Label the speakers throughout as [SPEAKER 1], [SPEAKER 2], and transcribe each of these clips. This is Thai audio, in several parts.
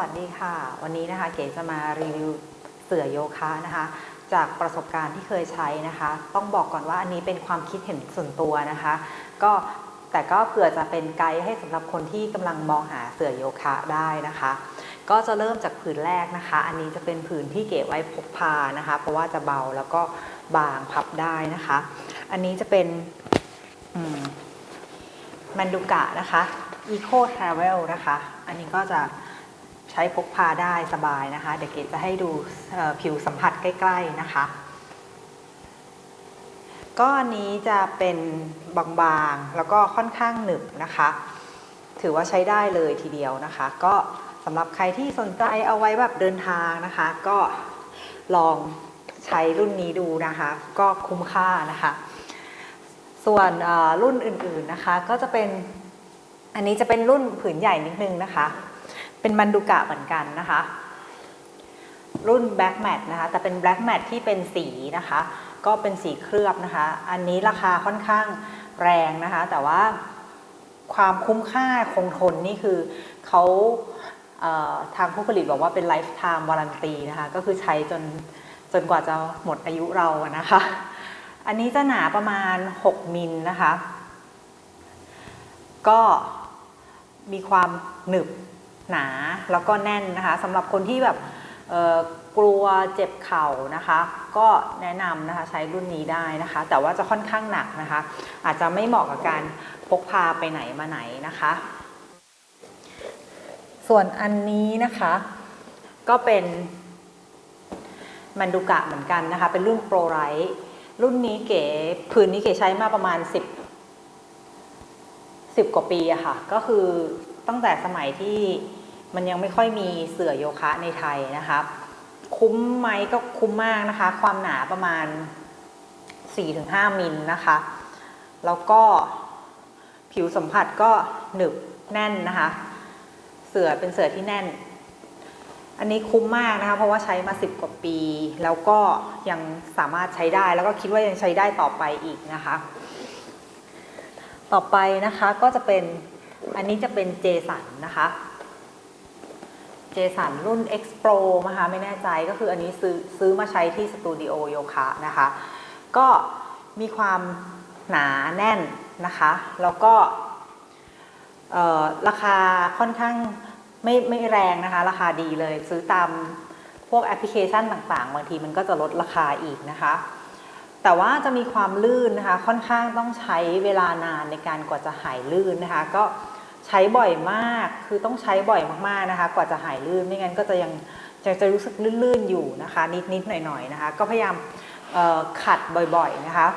[SPEAKER 1] วัสดีค่ะ วันนี้นะคะเก๋จะมารีวิวเสื่อโยคะนะคะ จากประสบการณ์ที่เคยใช้นะคะ ต้องบอกก่อนว่าอันนี้เป็นความคิดเห็นส่วนตัวนะคะ ก็แต่ก็เผื่อจะเป็นไกด์ให้สำหรับคนที่กำลังมองหาเสื่อโยคะได้นะคะ ก็จะเริ่มจากผืนแรกนะคะ อันนี้จะเป็นผืนที่เก๋ไว้พกพานะคะ เพราะว่าจะเบาแล้วก็บางพับได้นะคะ อันนี้จะเป็นมมันดูกะนะคะ Eco Travel นะคะ อันนี้ก็จะ ใช้พกพาได้สบายนะคะ เดี๋ยวเกดจะให้ดูผิวสัมผัสใกล้ๆนะคะ ก็อันนี้จะเป็นบางๆ แล้วก็ค่อนข้างหนึบนะคะ ถือว่าใช้ได้เลยทีเดียวนะคะ ก็สำหรับใครที่สนใจเอาไว้แบบเดินทางนะคะ ก็ลองใช้รุ่นนี้ดูนะคะ ก็คุ้มค่านะคะ ส่วนรุ่นอื่นๆนะคะ ก็จะเป็นอันนี้จะเป็นรุ่นผืนใหญ่นิดนึงนะคะ เป็นมันดูกะเหมือนกันนะคะ รุ่น Black Matte นะคะ แต่เป็น Black Matte ที่เป็นสีนะคะ ก็เป็นสีเคลือบนะคะ อันนี้ราคาค่อนข้างแรงนะคะ แต่ว่าความคุ้มค่าคงทนนี่คือเขาเอ่อทางผู้ผลิตบอกว่าเป็น lifetime warranty นะคะ ก็คือใช้จนจนกว่าจะหมดอายุเรานะคะ อันนี้จะหนาประมาณ 6 มิลนะคะ ก็มีความหนึบ หนาแล้วก็แน่นนะคะสำหรับคนที่แบบกลัวเจ็บเข่านะคะ ก็แนะนำนะคะใช้รุ่นนี้ได้นะคะ แต่ว่าจะค่อนข้างหนักนะคะ อาจจะไม่เหมาะกับการพกพาไปไหนมาไหนนะคะ ส่วนอันนี้นะคะ ก็เป็นมันดูกะเหมือนกันนะคะ เป็นรุ่นโปรไรท์รุ่นนี้เก๋ผืนนี้เก๋ใช้มาประมาณ 10 10 กว่าปีอะค่ะ ก็คือ ตั้งแต่สมัยที่มันยังไม่ค่อยมีเสื่อโยคะในไทยนะคะคุ้มไหมก็คุ้มมากนะคะ ความหนาประมาณ 4-5 มิลนะคะ แล้วก็ผิวสัมผัสก็หนึบแน่นนะคะ เสื่อเป็นเสื่อที่แน่น อันนี้คุ้มมากนะคะ เพราะว่าใช้มา 10 กว่าปี แล้วก็ยังสามารถใช้ได้แล้วก็คิดว่ายังใช้ได้ต่อไปอีกนะคะ ต่อไปนะคะก็จะเป็น อันนี้จะเป็นเจสันนะคะเจสันรุ่น X Pro นะคะไม่แน่ใจก็คืออันนี้ซื้อซื้อมาใช้ที่สตูดิโอโยคะนะคะ ก็มีความหนาแน่นนะคะ แล้วก็ราคาค่อนข้างไม่ไม่แรงนะคะ ราคาดีเลยซื้อตามพวกแอปพลิเคชันต่างๆ บางทีมันก็จะลดราคาอีกนะคะ แต่ว่าจะมีความลื่นนะคะ ค่อนข้างต้องใช้เวลานานในการกว่าจะหายลื่นนะคะ ก็ ใช้บ่อยมาก คือต้องใช้บ่อยมากๆนะคะ กว่าจะหายลื่น ไม่งั้นก็จะยังจะจะรู้สึกลื่นๆอยู่นะคะ นิดๆหน่อยๆนะคะ ก็พยายามขัดบ่อยๆนะคะ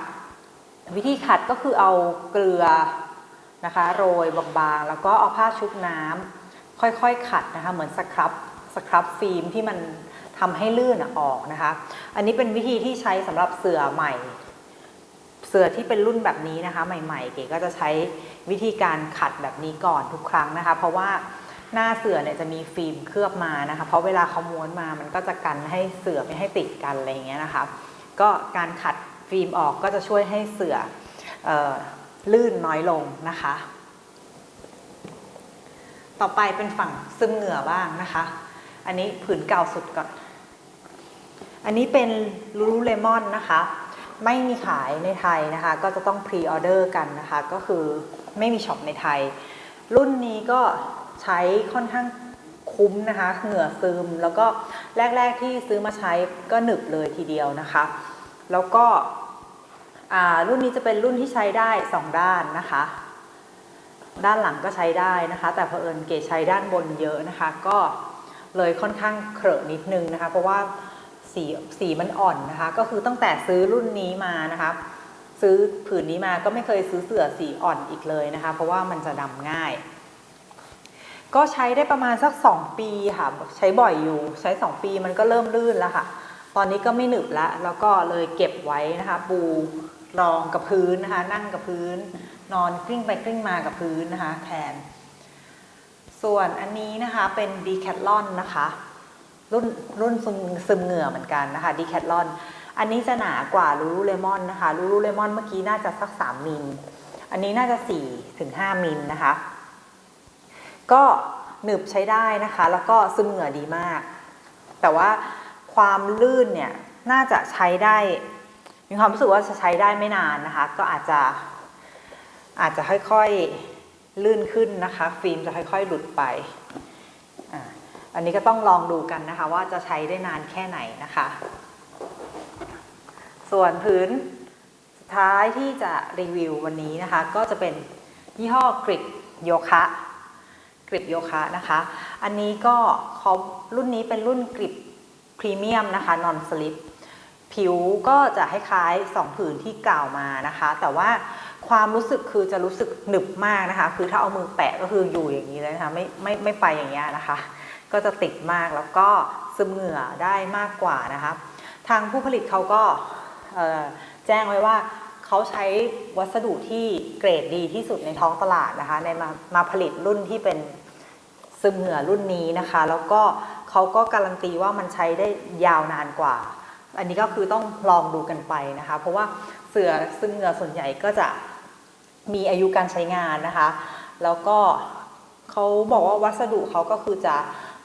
[SPEAKER 1] วิธีขัดก็คือเอาเกลือนะคะโรยบางๆ แล้วก็เอาผ้าชุบน้ำค่อยๆขัดนะคะ เหมือนสครับสครับฟิล์มที่มันทำให้ลื่นออกนะคะ อันนี้เป็นวิธีที่ใช้สำหรับเสือใหม่ เสือที่เป็นรุ่นแบบนี้นะคะ ใหม่ๆ เก๋ก็จะใช้วิธีการขัดแบบนี้ก่อนทุกครั้งนะคะ เพราะว่าหน้าเสือเนี่ยจะมีฟิล์มเคลือบมานะคะ เพราะเวลาเขาม้วนมามันก็จะกันให้เสือไม่ให้ติดกันอะไรเงี้ยนะคะ ก็การขัดฟิล์มออกก็จะช่วยให้เสือเออลื่นน้อยลงนะคะ ต่อไปเป็นฝั่งซึมเหงื่อบ้างนะคะ อันนี้ผืนเก่าสุดก่อน อันนี้เป็นลูเลมอนนะคะ ไม่มีขายในไทยนะคะ ก็จะต้องพรีออเดอร์กันนะคะ ก็คือไม่มีช็อปในไทย รุ่นนี้ก็ใช้ค่อนข้างคุ้มนะคะ เหงื่อซึม แล้วก็แรก ๆที่ซื้อมาใช้ก็หนึบเลยทีเดียวนะคะ แล้วก็อ่ารุ่นนี้จะเป็นรุ่นที่ใช้ได้สองด้านนะคะ ด้านหลังก็ใช้ได้นะคะ แต่เผอิญเกใช้ด้านบนเยอะนะคะ ก็เลยค่อนข้างเครอะนิดนึงนะคะ เพราะว่า สีสีมันอ่อนนะคะ ก็คือตั้งแต่ซื้อรุ่นนี้มานะคะ ซื้อผืนนี้มาก็ไม่เคยซื้อเสื่อสีอ่อนอีกเลยนะคะ เพราะว่ามันจะดำง่าย ก็ใช้ได้ประมาณสัก 2 ปีค่ะ ใช้บ่อยอยู่ ใช้ 2 ปีมันก็เริ่มลื่นแล้วค่ะ ตอนนี้ก็ไม่หนึบล้วแล้วก็เลยเก็บไว้นะคะ ปูรองกับพื้นนะคะ นั่งกับพื้น นอนกลิ้งไปกลิ้งมากับพื้นนะคะ แทน ส่วนอันนี้นะคะเป็นดีแคทลอนนะคะ รุ่นรุ่นซึมซึมเหงื่อเหมือนกันนะคะดีแคทลอนอันนี้จะหนากว่าลูลูเลมอนนะคะลูลูเลมอนเมื่อกี้น่าจะสัก 3 มิล อันนี้น่าจะ4ถึง5มิลนะคะ ก็หนึบใช้ได้นะคะ แล้วก็ซึมเหงื่อดีมาก แต่ว่าความลื่นเนี่ยน่าจะใช้ได้ มีความรู้สึกว่าจะใช้ได้ไม่นานนะคะ ก็อาจจะอาจจะค่อยๆลื่นขึ้นนะคะ ฟิล์มจะค่อยๆหลุดไป อันนี้ก็ต้องลองดูกันนะคะว่าจะใช้ได้นานแค่ไหนนะคะ ส่วนพื้นสุดท้ายที่จะรีวิววันนี้นะคะ ก็จะเป็นยี่ห้อกริปโยคะกริปโยคะนะคะ อันนี้ก็เขารุ่นนี้เป็นรุ่นกริปพรีเมียมนะคะนอนสลิปผิวก็จะคล้ายๆสองผืนที่กล่าวมานะคะ แต่ว่าความรู้สึกคือจะรู้สึกหนึบมากนะคะ คือถ้าเอามือแปะก็คืออยู่อย่างนี้เลยนะคะ ไม่ไม่ไม่ไปอย่างเงี้ยนะคะ ก็จะติดมากแล้วก็ซึมเหงื่อได้มากกว่านะคะทางผู้ผลิตเขาก็แจ้งไว้ว่าเขาใช้วัสดุที่เกรดดีที่สุดในท้องตลาดนะคะในมามาผลิตรุ่นที่เป็นซึมเหงื่อรุ่นนี้นะคะ แล้วก็เขาก็การันตีว่ามันใช้ได้ยาวนานกว่า อันนี้ก็คือต้องลองดูกันไปนะคะ เพราะว่าเสือซึมเหงื่อส่วนใหญ่ก็จะมีอายุการใช้งานนะคะ แล้วก็เขาบอกว่าวัสดุเขาก็คือจะ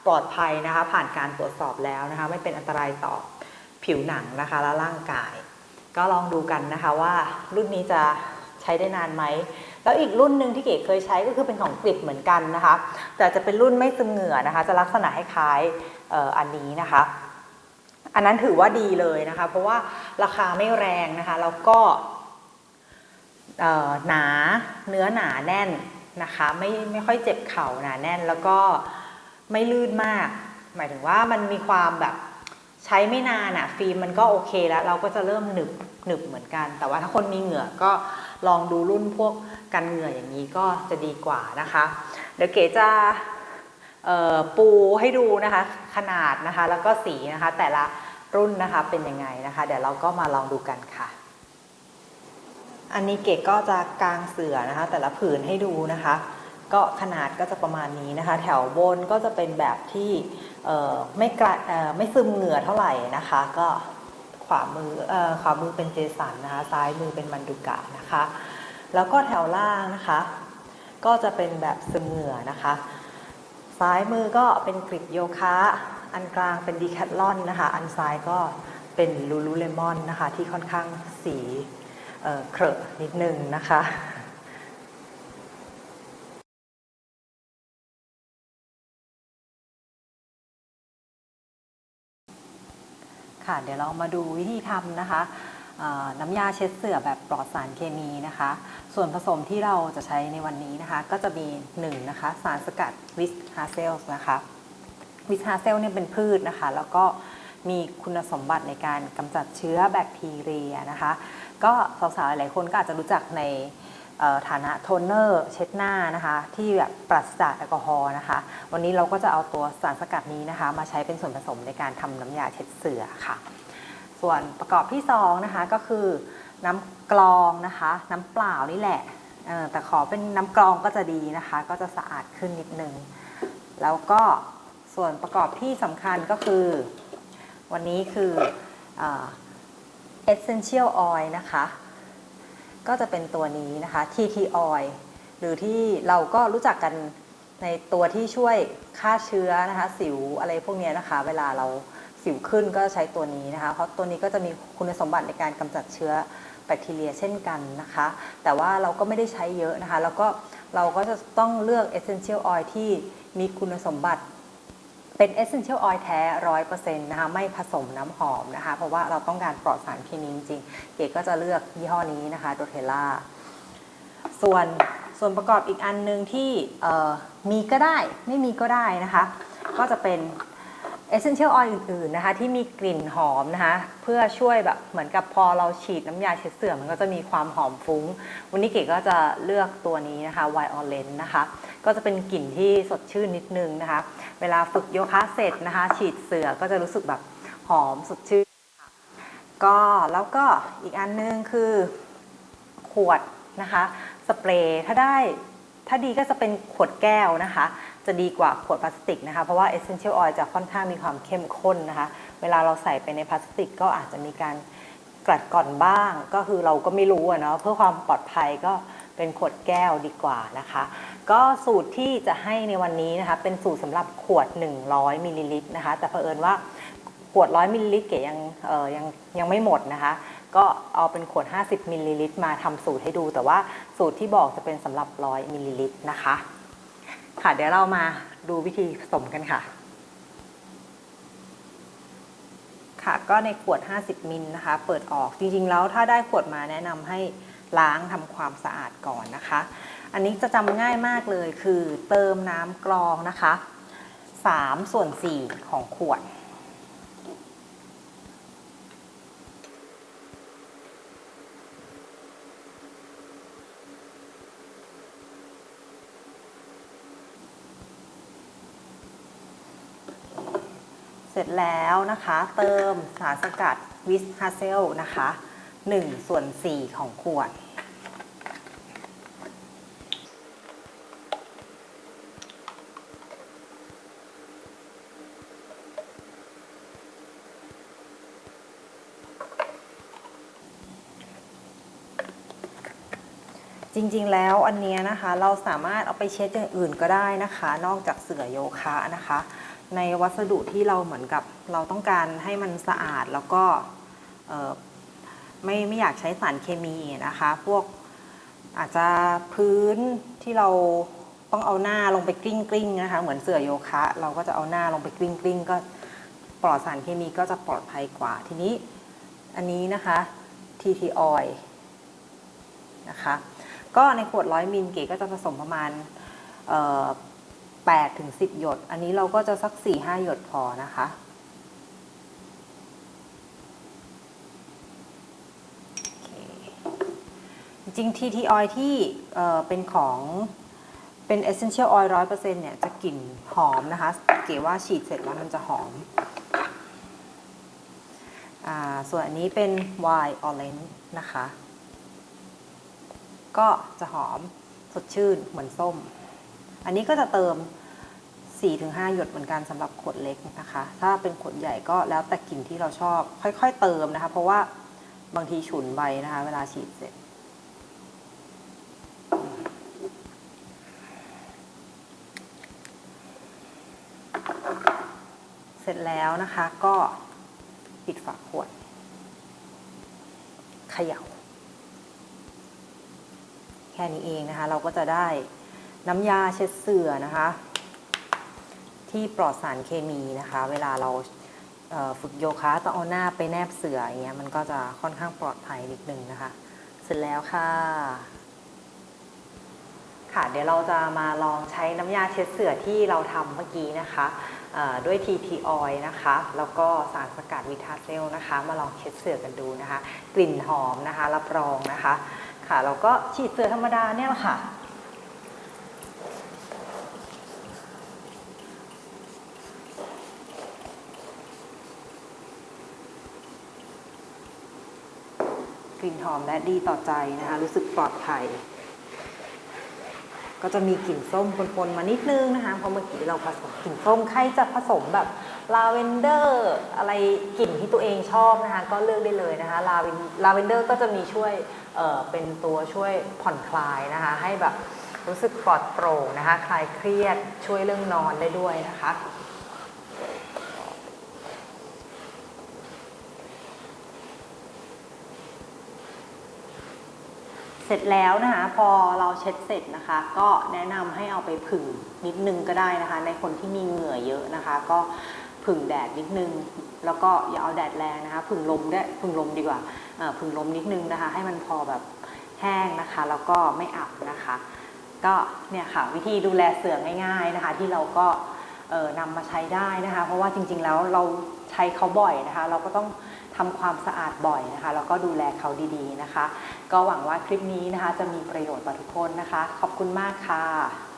[SPEAKER 1] ปลอดภัยนะคะ ผ่านการตรวจสอบแล้วนะคะ ไม่เป็นอันตรายต่อผิวหนังนะคะและร่างกาย ก็ลองดูกันนะคะว่ารุ่นนี้จะใช้ได้นานไหม แล้วอีกรุ่นหนึ่งที่เก๋เคยใช้ก็คือเป็นของกริบเหมือนกันนะคะ แต่จะเป็นรุ่นไม่ซึมเหงื่อนะคะ จะลักษณะคล้ายๆเอ่ออันนี้นะคะ อันนั้นถือว่าดีเลยนะคะ เพราะว่าราคาไม่แรงนะคะ แล้วก็หนาเนื้อหนาแน่นนะคะ ไม่ไม่ค่อยเจ็บเข่าหนาแน่นแล้วก็ ไม่ลื่นมาก หมายถึงว่ามันมีความแบบใช้ไม่นานอะฟิล์มมันก็โอเคแล้ว เราก็จะเริ่มหนึบหนึบเหมือนกัน แต่ว่าถ้าคนมีเหงื่อก็ลองดูรุ่นพวกกันเหงื่ออย่างนี้ก็จะดีกว่านะคะ เดี๋ยวเก๋จะปูให้ดูนะคะขนาดนะคะแล้วก็สีนะคะแต่ละรุ่นนะคะเป็นยังไงนะคะ เดี๋ยวเราก็มาลองดูกันค่ะ อันนี้เก๋ก็จะกางเสือนะคะ แต่ละผืนให้ดูนะคะ ก็ขนาดก็จะประมาณนี้นะคะ แถวบนก็จะเป็นแบบที่ไม่กระไม่ซึมเหงื่อเท่าไหร่นะคะ ก็ขวามืออขวามือเป็นเจสันนะคะ ซ้ายมือเป็นมันดุกะนะคะ แล้วก็แถวล่างนะคะ ก็จะเป็นแบบซึมเหงื่อนะคะ ซ้ายมือก็เป็นกริปโยคะอันกลางเป็นดีแคทลอนนะคะ อันซ้ายก็เป็นลูลูเลมอนนะคะ ที่ค่อนข้างสีเอ่อเครอะนิดนึงนะคะ ค่ะ เดี๋ยวเรามาดูวิธีทำนะคะน้ำยาเช็ดเสื่อแบบปลอดสารเคมีนะคะ ส่วนผสมที่เราจะใช้ในวันนี้นะคะ ก็จะมี1นะคะสารสกัดวิสฮาเซลนะคะวิสฮาเซลเนี่ยเป็นพืชนะคะ แล้วก็มีคุณสมบัติในการกำจัดเชื้อแบคทีเรียนะคะ ก็สาวๆหลายคนก็อาจจะรู้จักใน ฐานะโทนเนอร์เช็ดหน้านะคะที่แบบปราศจากแอลกอฮอล์นะคะ วันนี้เราก็จะเอาตัวสารสกัดนี้นะคะ มาใช้เป็นส่วนผสมในการทำน้ำยาเช็ดเสื่อค่ะ ส่วนประกอบที่2นะคะก็คือน้ำกรองนะคะ น้ำเปล่านี่แหละแต่ขอเป็นน้ำกรองก็จะดีนะคะ ก็จะสะอาดขึ้นนิดนึง แล้วก็ส่วนประกอบที่สำคัญก็คือ วันนี้คือเอ่อ essential oil นะคะ ก็จะเป็นตัวนี้นะคะ TT oil หรือที่เราก็รู้จักกันในตัวที่ช่วยฆ่าเชื้อนะคะ สิวอะไรพวกนี้นะคะ เวลาเราสิวขึ้นก็ใช้ตัวนี้นะคะ เพราะตัวนี้ก็จะมีคุณสมบัติในการกำจัดเชื้อแบคทีเรียเช่นกันนะคะ แต่ว่าเราก็ไม่ได้ใช้เยอะนะคะ แล้วก็เราก็จะต้องเลือก essential oil ที่มีคุณสมบัติ เป็น essential oil แท้ร้อยเปอร์เซ็นต์นะคะไม่ผสมน้ำหอมนะคะ เพราะว่าเราต้องการปลอดสารเคมีจริงๆ เก๋ก็จะเลือกยี่ห้อนี้นะคะโดเทล่าส่วนส่วนประกอบอีกอันหนึ่งที่มีก็ได้ไม่มีก็ได้นะคะ ก็จะเป็น essential oil อื่นๆนะคะที่มีกลิ่นหอมนะคะเพื่อช่วยแบบเหมือนกับพอเราฉีดน้ำยาเช็ดเสื่อมันก็จะมีความหอมฟุ้ง วันนี้เก๋ก็จะเลือกตัวนี้นะคะ White Orange นะคะก็จะเป็นกลิ่นที่สดชื่นนิดนึงนะคะ เวลาฝึกโยคะเสร็จนะคะ ฉีดเสื่อก็จะรู้สึกแบบหอมสดชื่นก็แล้วก็อีกอันนึงคือขวดนะคะสเปรย์ถ้าได้ถ้าดีก็จะเป็นขวดแก้วนะคะ จะดีกว่าขวดพลาสติกนะคะ เพราะว่า essential oil จะค่อนข้างมีความเข้มข้นนะคะ เวลาเราใส่ไปในพลาสติกก็อาจจะมีการกลัดก่อนบ้าง ก็คือเราก็ไม่รู้อะเนาะเพื่อความปลอดภัยก็เป็นขวดแก้วดีกว่านะคะ ก็สูตรที่จะให้ในวันนี้นะคะ เป็นสูตรสำหรับขวด 100มิลลิลิตรนะคะ แต่เผอิญว่าขวด 100มิลลิลิตรเก๋ยังเออยังยังไม่หมดนะคะ ก็เอาเป็นขวด 50มิลลิลิตรมาทำสูตรให้ดู แต่ว่าสูตรที่บอกจะเป็นสำหรับ 100มิลลิลิตรนะคะ ค่ะเดี๋ยวเรามาดูวิธีผสมกันค่ะ ค่ะก็ในขวด 50 มิลนะคะ เปิดออกจริงๆแล้วถ้าได้ขวดมาแนะนำให้ล้างทำความสะอาดก่อนนะคะ อันนี้จะจำง่ายมากเลยคือเติมน้ำกรองนะคะ3ส่วน4ของขวด เสร็จแล้วนะคะ เติมสารสกัดวิสฮาเซลนะคะ1ส่วน4ของขวด จริงๆแล้วอันเนี้ยนะคะเราสามารถเอาไปเช็ดอย่างอื่นก็ได้นะคะ นอกจากเสือโยคะนะคะ ในวัสดุที่เราเหมือนกับเราต้องการให้มันสะอาดแล้วก็ไม่ไม่อยากใช้สารเคมีนะคะ พวกอาจจะพื้นที่เราต้องเอาหน้าลงไปกลิ้งกลิ้งนะคะ เหมือนเสื่อโยคะ เราก็จะเอาหน้าลงไปกลิ้งกลิ้งก็ปลอดสารเคมีก็จะปลอดภัยกว่า ทีนี้อันนี้นะคะ TT oil นะคะ ก็ในขวดร้อยมิลเก๋ก็จะผสมประมาณ 8ถึง10 หยด อันนี้เราก็จะสัก 4 5 หยดพอนะคะ จริงๆ TT oil ที่เอ่อเป็นของเป็น essential oil 100%เนี่ย จะกลิ่นหอมนะคะ เก๋ว่าฉีดเสร็จแล้วมันจะหอมอ่าส่วนอันนี้เป็น wine orange นะคะ ก็จะหอมสดชื่นเหมือนส้ม อันนี้ก็จะเติม 4-5 หยดเหมือนกันสำหรับขวดเล็กนะคะ ถ้าเป็นขวดใหญ่ก็แล้วแต่กลิ่นที่เราชอบ ค่อยๆเติมนะคะ เพราะว่าบางทีฉุนใบนะคะ เวลาฉีดเสร็จ เสร็จแล้วนะคะก็ปิดฝาขวดเขย่า แค่นี้เองนะคะ เราก็จะได้ น้ำยาเช็ดเสื่อนะคะ ที่ปลอดสารเคมีนะคะ เวลาเราเฝึกโยคะต้องเอาหน้าไปแนบเสื่ออย่างเงี้ยมันก็จะค่อนข้างปลอดภัยนิดนึงนะคะ เสร็จแล้วค่ะ ค่ะเดี๋ยวเราจะมาลองใช้น้ำยาเช็ดเสื่อที่เราทำเมื่อกี้นะคะด้วย TT oil นะคะ แล้วก็สารสกัดวิทาเซลนะคะ มาลองเช็ดเสื่อกันดูนะคะ กลิ่นหอมนะคะ รับรองนะคะ ค่ะ เราก็ฉีดเสื่อธรรมดาเนี่ยแหละค่ะ กลิ่นหอมและดีต่อใจนะคะรู้สึกปลอดภัย ก็จะมีกลิ่นส้มปนๆมานิดนึงนะคะเพราะเมื่อกี้เราผสมกลิ่นส้มใครจะผสมแบบลาเวนเดอร์อะไรกลิ่นที่ตัวเองชอบนะคะก็เลือกได้เลยนะคะลาเวนลาเวนเดอร์ก็จะมีช่วยเเป็นตัวช่วยผ่อนคลายนะคะให้แบบรู้สึกปลอดโปร่งนะคะคลายเครียดช่วยเรื่องนอนได้ด้วยนะคะ ร็จแล้วนะคะพอเราเช็ดเสร็จนะคะ ก็แนะนำให้เอาไปผึ่งนิดนึงก็ได้นะคะ ในคนที่มีเหงื่อเยอะนะคะ ก็ผึ่งแดดนิดนึง แล้วก็อย่าเอาแดดแรงนะคะผึ่งลมได้วยผึ่งลมดีกว่าผึ่งลมนิดนึงนะคะ ให้มันพอแบบแห้งนะคะ แล้วก็ไม่อับนะคะ ก็เนี่ยค่ะวิธีดูแลเสือง่ายๆนะคะ ที่เราก็นำมาใช้ได้นะคะ เพราะว่าจริงๆแล้วเราใช้เขาบ่อยนะคะ เราก็ต้อง ทำความสะอาดบ่อยนะคะ แล้วก็ดูแลเขาดีๆนะคะ ก็หวังว่าคลิปนี้นะคะ จะมีประโยชน์ต่อทุกคนนะคะ ขอบคุณมากค่ะ